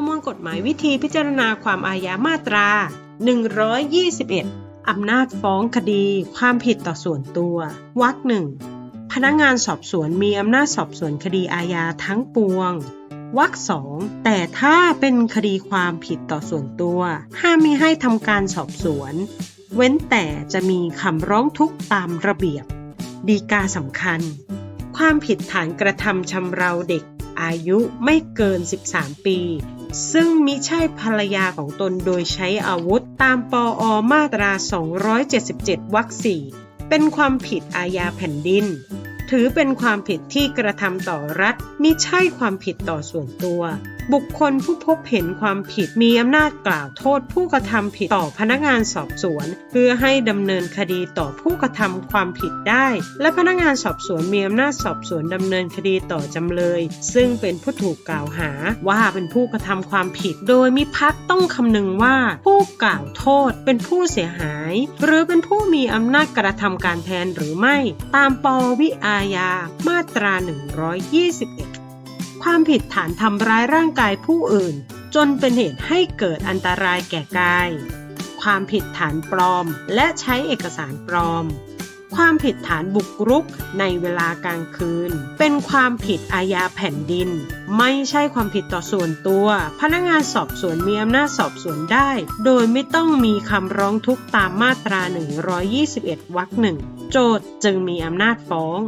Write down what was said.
ประมวลกฎหมายวิธีพิจารณาความอาญามาตรา 121 อำนาจฟ้องคดี ความผิดต่อส่วนตัว วรรคหนึ่ง พนักงานสอบสวนมีอำนาจสอบสวนคดีอาญาทั้งปวงวรรคสองแต่ถ้าเป็นคดีความผิดต่อส่วนตัว ห้ามมิให้ทำการสอบสวน เว้นแต่จะมีคำร้องทุกข์ตามระเบียบ ดีกาสำคัญ ความผิดฐานกระทำชำเราเด็ก อายุไม่เกิน 13 ปี ซึ่งมิใช่ภรรยาของตนโดยใช้อาวุธตามปออมาตรา 277 วรรค 4 เป็นความผิดอาญาแผ่นดิน ถือเป็นความผิดที่กระทำต่อรัฐมิใช่ความผิดต่อส่วนตัว บุคคลผู้พบเห็นความผิดมีอำนาจกล่าวโทษผู้กระทำผิดต่อพนักงานสอบสวน เพื่อให้ดำเนินคดีต่อผู้กระทำความผิดได้ และพนักงานสอบสวนมีอำนาจสอบสวนดำเนินคดีต่อจำเลย ซึ่งเป็นผู้ถูกกล่าวหาว่าเป็นผู้กระทำความผิด โดยมิพักต้องคำนึงว่าผู้กล่าวโทษเป็นผู้เสียหาย หรือเป็นผู้มีอำนาจกระทำการแทนหรือไม่ ตามปวิอาญามาตรา 121 ความผิดฐานทำร้ายร่างกายผู้อื่น จนเป็นเหตุให้เกิดอันตรายแก่กาย ความผิดฐานปลอม และใช้เอกสารปลอม ความผิดฐานบุกรุกในเวลากลางคืน เป็นความผิดอาญาแผ่นดิน ไม่ใช่ความผิดต่อส่วนตัว พนักงานสอบสวนมีอำนาจสอบสวนได้ โดยไม่ต้องมีคำร้องทุกข์ตามมาตรา 121วรรคหนึ่งโจทย์จึงมีอำนาจฟ้อง